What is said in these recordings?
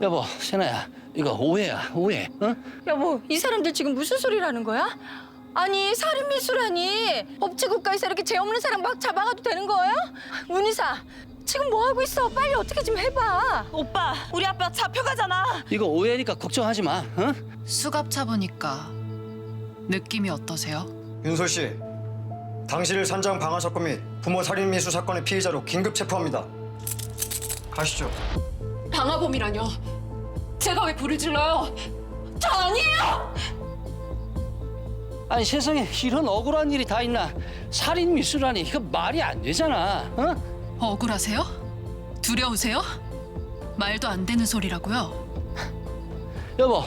여보, 세나야, 이거 오해야, 오해. 어? 여보, 이 사람들 지금 무슨 소리라는 거야? 아니, 살인 미수라니. 법치국가에서 이렇게 죄 없는 사람 막 잡아가도 되는 거예요? 문희사, 지금 뭐 하고 있어? 빨리 어떻게 좀 해봐. 오빠, 우리 아빠 잡혀가잖아. 이거 오해니까 걱정하지 마. 어? 수갑 차 보니까 느낌이 어떠세요? 윤솔 씨, 당신을 산장 방화 사건 및 부모 살인 미수 사건의 피의자로 긴급 체포합니다. 가시죠. 방화범이라뇨. 제가 왜 불을 질러요? 저 아니에요! 아니 세상에 이런 억울한 일이 다 있나? 살인 미수라니 이거 말이 안 되잖아. 어? 억울하세요? 두려우세요? 말도 안 되는 소리라고요. 여보,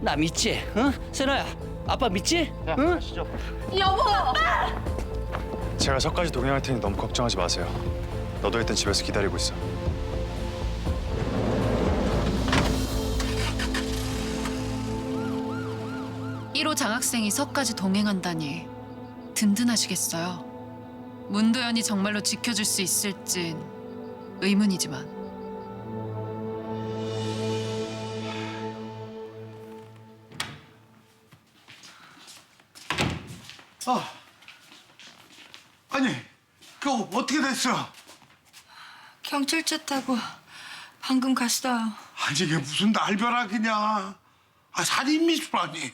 나 믿지? 어? 세나야, 아빠 믿지? 응? 여보! 제가 저까지 동행할 테니 너무 걱정하지 마세요. 너도 일단 집에서 기다리고 있어. 1호 장학생이 서까지 동행한다니 든든하시겠어요. 문도연이 정말로 지켜줄 수 있을진 의문이지만 아, 아니, 그거 어떻게 됐어? 경찰차 타고 방금 갔어요. 아니 이게 무슨 날벼락이냐? 아 살인 미수라니?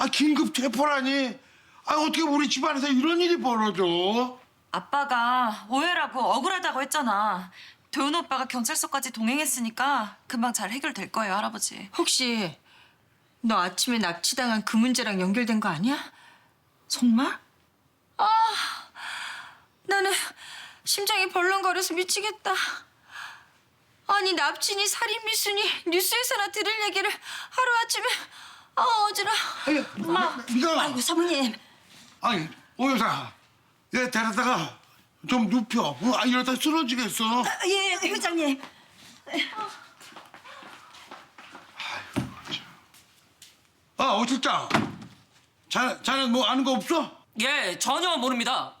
아 긴급 체포라니? 아 어떻게 우리 집안에서 이런 일이 벌어져? 아빠가 오해라고 억울하다고 했잖아. 도윤 오빠가 경찰서까지 동행했으니까 금방 잘 해결될 거예요, 할아버지. 혹시 너 아침에 납치당한 그 문제랑 연결된 거 아니야? 정말? 나는 심장이 벌렁거려서 미치겠다. 아니 납치니 살인 미수니 뉴스에서나 들을 얘기를 하루 아침에 아 어지러. 엄마, 네가 아이고, 사모님. 아니 오 여사, 얘 데려다가 좀 눕혀. 어, 아 이러다 쓰러지겠어. 예, 회장님. 아, 오 실장, 자, 자네 뭐 아는 거 없어? 예, 전혀 모릅니다.